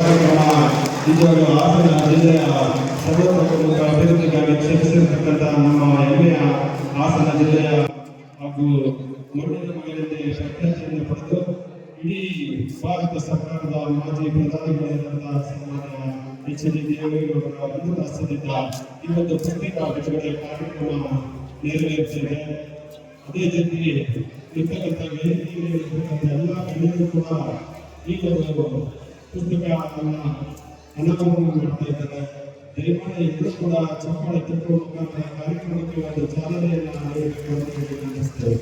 ನಿಜವಾಗ್ಲೂ ಹಾಸನ ಜಿಲ್ಲೆಯ ಸರ್ವತೋಮುಖ ಅಭಿವೃದ್ಧಿಗಾಗಿ ಶ್ರಮಿಸಿರ್ತಕ್ಕಂಥ ನಮ್ಮ ಹೆಮ್ಮೆಯ ಹಾಸನ ಜಿಲ್ಲೆಯ ಹಾಗೂ ಮಣ್ಣಿನ ಮಗಲಿಂದ ಪ್ರಖ್ಯಾತಿಯನ್ನು ಪಡೆದು ಇಡೀ ಭಾರತ ಸರ್ಕಾರದ ಮಾಜಿ ಪ್ರಧಾನಿಗಳಾದಂತಹ ಸನ್ಮಾನ್ಯ ಎಚ್ ಡಿ ದೇವೇಗೌಡರ ಅನುದಾಸದಿಂದ ಈ ಒಂದು ಪತ್ರಿಕಾ ಬಿಡುಗಡೆ ಕಾರ್ಯಕ್ರಮ ನೆರವೇರುತ್ತಿದೆ ಅದೇ ಜೊತೆಗೆ ಇರ್ತಕ್ಕಂಥ ಎಲ್ಲ ಗಣ್ಯರು ಕೂಡ ಈ ಒಂದು ಪುಸ್ತಕವನ್ನ ಅನುಭವವನ್ನು ಮಾಡ್ತಾ ಇದ್ದಾರೆ ದಯಮಾಡಿ ಎಲ್ಲರೂ ಕೂಡ ಚಪ್ಪಾಳೆ ಮುಖಾಂತರ ಕಾರ್ಯಕ್ರಮಕ್ಕೆ ಒಂದು ಚಾಲನೆಯನ್ನು ನೀಡಬೇಕು ಅಂತ ಹೇಳಿ ಅನ್ನಿಸ್ತೇವೆ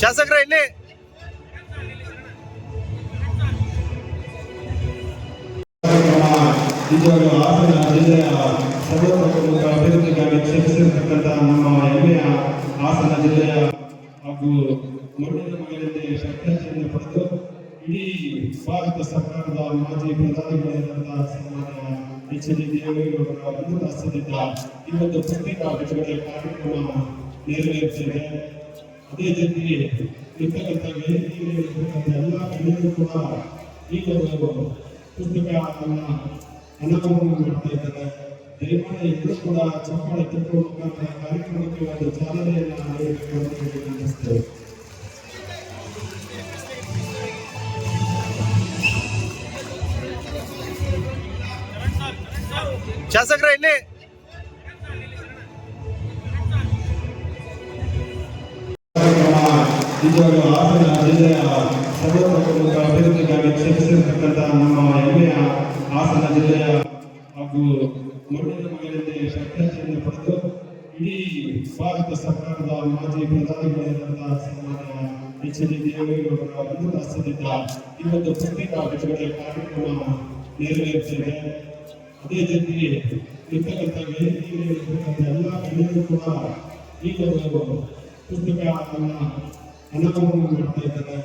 ಶಾಸಕರ ಇಲ್ಲಿ ಹಾಸನ ಜಿಲ್ಲೆಯ ಸರ್ವತೋಮುಖ ಅಭಿವೃದ್ಧಿಗಾಗಿ ನಮ್ಮ ಜಿಲ್ಲೆಯ ಹಾಗೂ ಮಂಡ್ಯದ ಮಹಿಳೆಯಲ್ಲಿ ಶ್ರದ್ಧಾಂಜಲಿಯನ್ನು ಪಡೆದು ಇಡೀ ಭಾರತ ಸರ್ಕಾರದ ಮಾಜಿ ಪ್ರಧಾನಿಗಳಾದಂತಹ ಎಚ್ ಡಿ ದೇವೇಗೌಡರ ಈ ಒಂದು ಪತ್ರಿಕಾ ಬಿಡುಗಡೆ ಕಾರ್ಯಕ್ರಮ ನೆರವೇರುತ್ತಿದೆ ಅದೇ ಜೊತೆಗೆ ಇರ್ತಕ್ಕಂಥ ಎಲ್ಲ ಗಣ್ಯರು ಕೂಡ ಈ ಒಂದು ಪುಸ್ತಕವನ್ನ ಅನಾವರಣ ಮಾಡ್ತಾ ಇದ್ದಾರೆ ದಯಮಾಡಿ ಎಲ್ಲರೂ ಕೂಡ ಚಪ್ಪಾಳೆ ತಟ್ಟುವ ಮುಖಾಂತರ ಕಾರ್ಯಕ್ರಮಕ್ಕೆ ಒಂದು ಚಾಲನೆಯನ್ನ ನೀಡಬೇಕು ಅಂತ ಹೇಳಿ ವಿನಂತಿಸ್ತೇವೆ ಶಾಸಕರ ಇಲ್ಲಿ ಕಾರ್ಯಕ್ರಮ ನಿಜವಾಗ್ಲೂ ಹಾಸನ ಜಿಲ್ಲೆಯ ಸರ್ವತೋಮುಖ ಅಭಿವೃದ್ಧಿಗಾಗಿ ಶ್ರಮಿಸಿರ್ತಕ್ಕಂಥ ನಮ್ಮ ಹೆಮ್ಮೆಯ ಹಾಸನ ಜಿಲ್ಲೆಯ ಹಾಗೂ ಮಣ್ಣಿನ ಮಗಲಿಂದ ಶ್ರದ್ಧಾಂಜಲಿ ಪಡೆದು ಇಡೀ ಭಾರತ ಸರ್ಕಾರದ ಮಾಜಿ ಪ್ರಧಾನಿಗಳಾದಂತಹ ಸನ್ಮಾನ್ಯ ಎಚ್ ದೇವೇಗೌಡರ ಅನುದಾಸದಿಂದ ಈ ಒಂದು ಪತ್ರಿಕಾ ಬಿಡುಗಡೆ ಕಾರ್ಯಕ್ರಮ ನೆರವೇರುತ್ತಿದೆ. ಅದೇ ರೀತಿ ಇರ್ತಕ್ಕಂಥ ವೇದಿಕೆಯಲ್ಲಿ ಎಲ್ಲ ಗಣ್ಯರು ಕೂಡ ಈ ಒಂದು ಪುಸ್ತಕ ಅನಾವರಣ ಮಾಡ್ತಾ ಇದ್ದಾರೆ.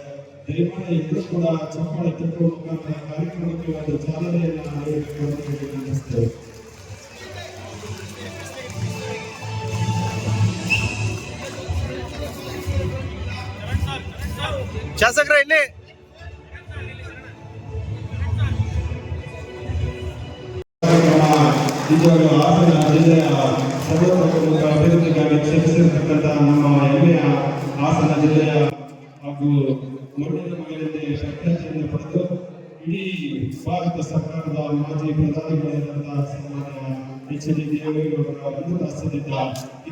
ದಯಮಾಡಿ ಎಲ್ಲರೂ ಕೂಡ ಚಪ್ಪಾಳೆ ತಟ್ಟುವ ಕಾರ್ಯಕ್ರಮಕ್ಕೆ ಒಂದು ಚಾಲನೆಯನ್ನು ನೀಡಬೇಕು ಅಂತ ಹೇಳಿ ವಿನಂತಿಸ್ತೇವೆ ಶಾಸಕರ, ಇಲ್ಲಿ. ಇವತ್ತು ಅಭಿವೃದ್ಧಿಗಾಗಿ ನಮ್ಮ ಹಾಸನ ಜಿಲ್ಲೆಯ ಹಾಗೂ ಪಡೆದು ಸರ್ಕಾರದ ಮಾಜಿ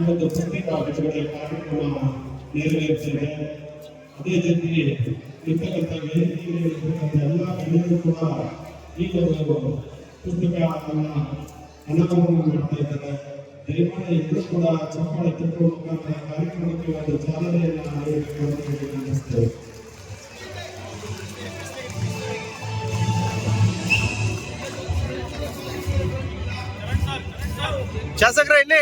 ಒಂದು ಪತ್ರಿಕಾ ಬಿಡುಗಡೆ ಕಾರ್ಯಕ್ರಮ ನೆರವೇರುತ್ತಿದೆ ಅದೇ ಜೊತೆಗೆ ಇರ್ತಕ್ಕಂಥ ವೇದಿಕೆಯಲ್ಲಿ ಇರ್ತಕ್ಕಂಥ ಎಲ್ಲ ಗಣ್ಯರು ಕೂಡ ಈ ಒಂದು ಪುಸ್ತಕವನ್ನ ಅನಾವರಣ ಮಾಡ್ತಾ ಇದ್ದಾರೆ. ದಯಮಾಡಿ ಎಲ್ಲರೂ ಕೂಡ ಚಪ್ಪಾಳೆ ತಟ್ಟುವ ಮುಖಾಂತರ ಕಾರ್ಯಕ್ರಮಕ್ಕೆ ಒಂದು ಚಾಲನೆಯನ್ನು ಅಂತ ಶಾಸಕರ, ಇಲ್ಲಿ